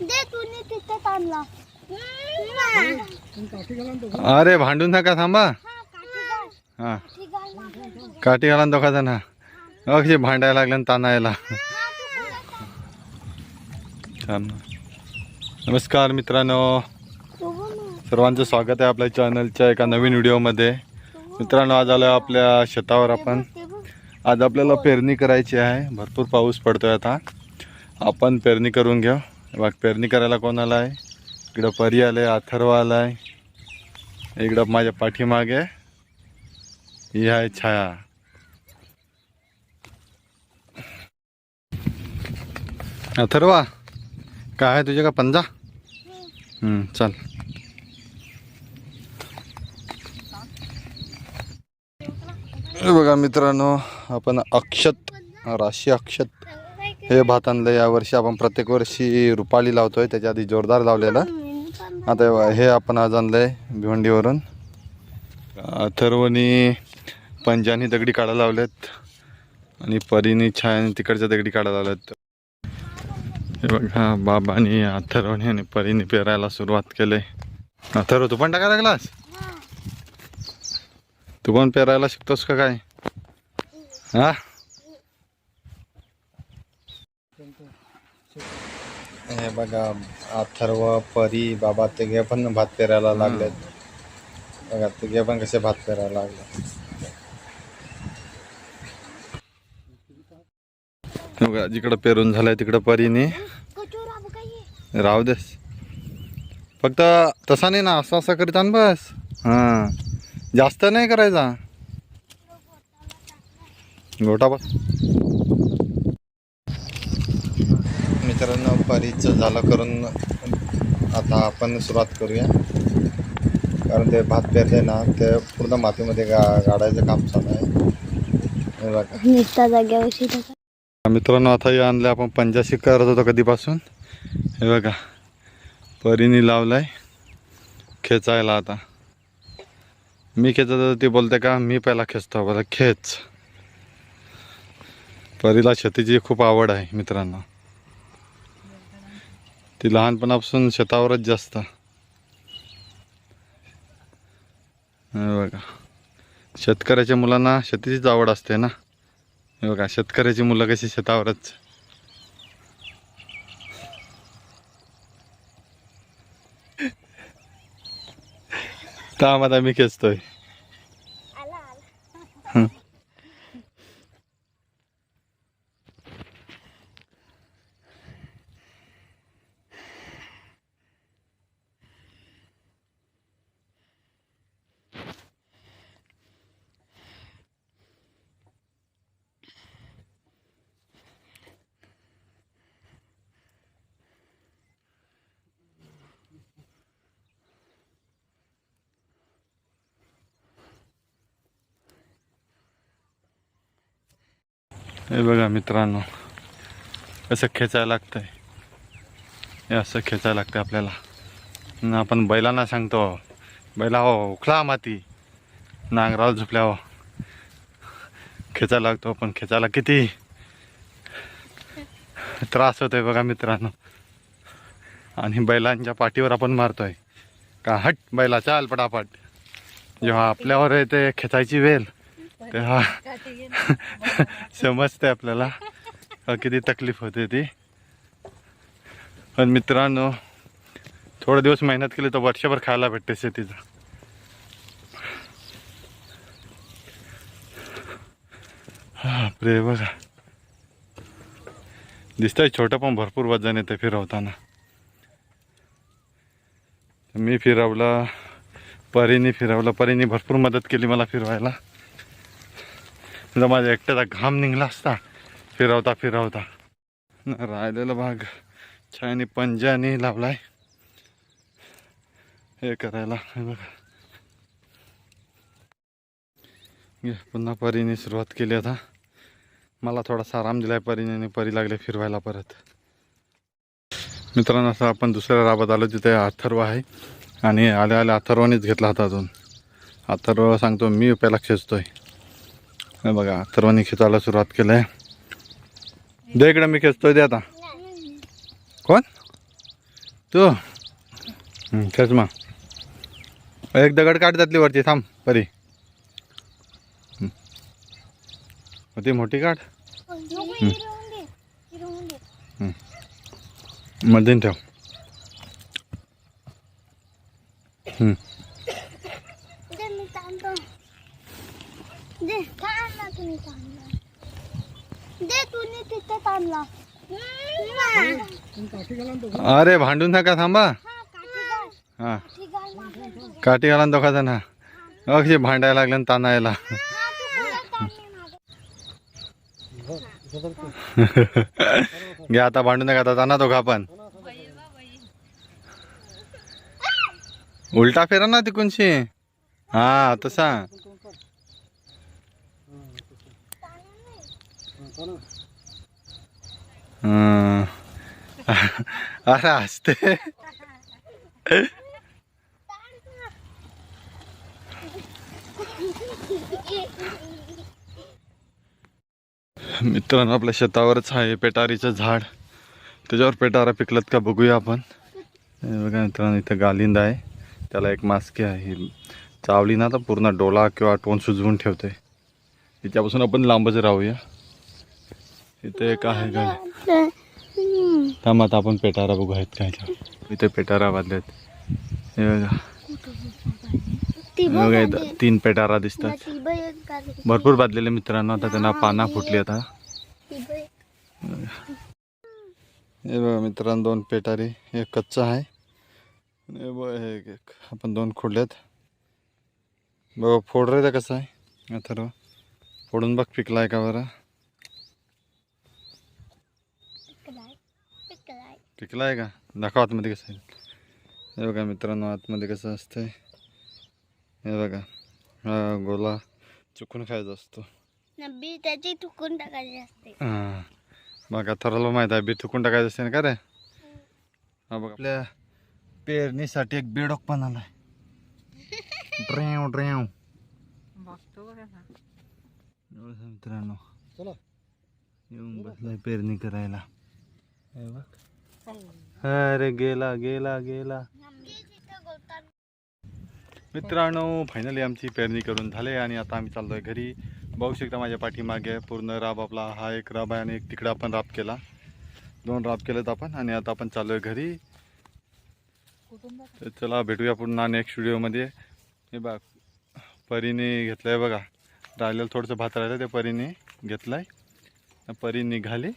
दे तुम्ही तिथे अरे भांडून नका थांबा. हा. काठी घाल. घाला दोघा जण. अक्षय भांडायला लागलं आणि ताणायला छान. नमस्कार मित्रांनो. सर्वांचं स्वागत आहे आपल्या चॅनलच्या एका नवीन व्हिडिओमध्ये. मित्रांनो आज आलो आपल्या शेतावर आपण. आज आपल्याला पेरणी करायची आहे. भरपूर पाऊस पडतोय आता. आपण पेरणी करून घेऊ. बघ पेरणी करायला कोण आला आहे? इकडं परी आले अथर्व आलाय. इकडं माझ्या पाठीमागे ही आहे छाया. अथर्वा काय आहे तुझ्या का पंजा? हम्म, चल. बघा मित्रांनो आपण अक्षत राशी अक्षत हे भात आणलं यावर्षी आपण प्रत्येक वर्षी रुपाली लावतोय त्याच्या आधी जोरदार लावलेलं. आता हे हे आपण आज आणलंय भिवंडीवरून. अथर्वनी पंजानी दगडी काढायला लावलेत. आणि परीनी छायानी तिकडच्या दगडी काढायला लावलेत हे बघा बाबानी अथर्वनी आणि परीने पेरायला सुरुवात केली. अथर्व तू पण टाकायला लागलास? तू पण पेरायला शिकतोस का काय? हा? हे बघा अथर्व परी बाबा तिघे पण भात पेरायला लागलेत. बघा तिघे पण कसे भात पेरायला लागले. बघा जिकडं पेरून झालंय तिकडं परीने. राहू देस फक्त तसा नाही ना असं असं करीत आण बस. हां. जास्त नाही करायचा. गोटा बस मित्रांनो परीचं झालं करून आता आपण सुरुवात करूया. कारण ते भात पेरले ना ते पूर्ण मातीमध्ये गा गाडायचं काम चालू आहे. हे. मित्रांनो आता हे आणलं आपण पंजाशी करत होतो कधीपासून. हे बघा. परीने लावलाय. खेचायला आता. मी खेचत होतो ती बोलते का मी पहिला खेचतो. बोला खेच. परीला शेतीची खूप आवड आहे मित्रांनो. ती लहानपणापासून शेतावरच जास्त. हे बघा. शेतकऱ्याच्या मुलांना शेतीचीच आवड असते ना? हे बघा शेतकऱ्याची मुलं कशी शेतावरच. थांब आता मी खेचतोय आला आला हे बघा मित्रांनो कसं खेचायला लागतंय. हे असं खेचायला लागतं आपल्याला. न आपण बैलांना सांगतो बैला हो उखला माती. नांगराला झोपल्या हो खेचायला लागतो पण खेचायला किती त्रास होतोय बघा मित्रांनो. आणि बैलांच्या पाठीवर आपण मारतोय. का हट बैला चाल पटापट. जेव्हा आपल्यावर येते खेचायची वेळ. तेव्हा समजते आपल्याला. किती तकलीफ होते ती. पण मित्रांनो थोडे दिवस मेहनत केली तर वर्षभर खायला भेटते शेतीचं. बापरे बघा. दिसतंय छोटं पण भरपूर वजन येते फिरवताना. मी फिरवलं परीने फिरवलं. परीने भरपूर मदत केली मला फिरवायला. जर माझ्या एकट्याचा घाम निघला असता. फिरवता फिरवता. राहिलेला भाग छायाने पंजाने लावलाय. हे करायला बघा. पुन्हा परीने सुरुवात केली आता. मला थोडासा आराम दिलाय परीने परी लागले फिरवायला परत. मित्रांनो असं आपण दुसऱ्या राबात आलो तिथे अथर्व आहे. आणि आल्या आल्या अथर्वानेच घेतला होता अजून. अथर्व सांगतो मी पहिला खेचतोय. हे बघा सर्वांनी खेचायला सुरुवात केली आहे दे इकडं मी खेचतोय दे आता. कोण? तू? खेच मग. एक दगड काढ त्यातली वरती थांब परी. हं. ती मोठी काढ. नको हिरवून ठेव हं. दे मी ताणतो दे दे तुम्ही अरे भांडून नका थांबा. हा. काठी घाल ना घाला दोघा जण. अक्षय भांडायला लागलं आणि ताणायला घ्या आता भांडून नका आता ताना दोघा पण. उलटा फेरा ना तिकूनशी हा तसा अरे असते मित्रांनो आपल्या शेतावरच आहे पेटारीचं झाड. त्याच्यावर पेटारा पिकलत का बघूया आपण. बघा मित्रांनो इथं गालिंद आहे. त्याला एक मास्की आहे. चावली ना तर पूर्ण डोला किंवा टोन सुजवून ठेवते तिच्यापासून आपण लांबच राहूया. इथे एक आहे गाय हम्म. थांब आता आपण पेटारा बघू आहेत काय ते. इथे पेटारा बांधलेत हे बघा हे बघ. इथं तीन पेटारा दिसतात. भरपूर बांधलेले मित्रांनो आता त्यांना पाना फुटली आता. हे बघा मित्रांनो दोन पेटारी एक कच्चा आहे आणि हे बघ हे एक- एक. आपण दोन खोडल्यात बघा फोड रे कसं आहे अथर्व फोडून बघ पिकलाय का बरं पिकलाय. पिकलाय का? दाखव आतमध्ये कसं आहे. हे बघा मित्रांनो आतमध्ये कसं असतंय. हे बघा हा गोला चुकून खायचा असतो. बी त्याची तुकून टाकायची असते. हां. बघा थराला माहीत आहे बी थुकून टाकायचं असते ना का रे? हा बघा आपल्या पेरणीसाठी एक बेडॉक पण आलाय. ड्रेव ड्रेव. मित्रांनो. चला. येऊन बसलाय पेरणी करायला. अरे गेला गेला गेला. मित्रांनो फायनली आमची पेरणी करून झाले आणि आता आम्ही चाललोय घरी. बघू शकता माझ्या पाठीमागे पूर्ण राब आपला हा एक राब आहे आणि एक तिकडे आपण राब केला. दोन राब केलेत आपण आणि आता आपण चाललोय घरी. तर चला भेटूया पुन्हा नेक्स्ट व्हिडिओमध्ये हे बघ परीने घेतलंय बघा. राहिलेलं थोडंसं भात राहिलं ते परीने घेतलंय. परी निघाली.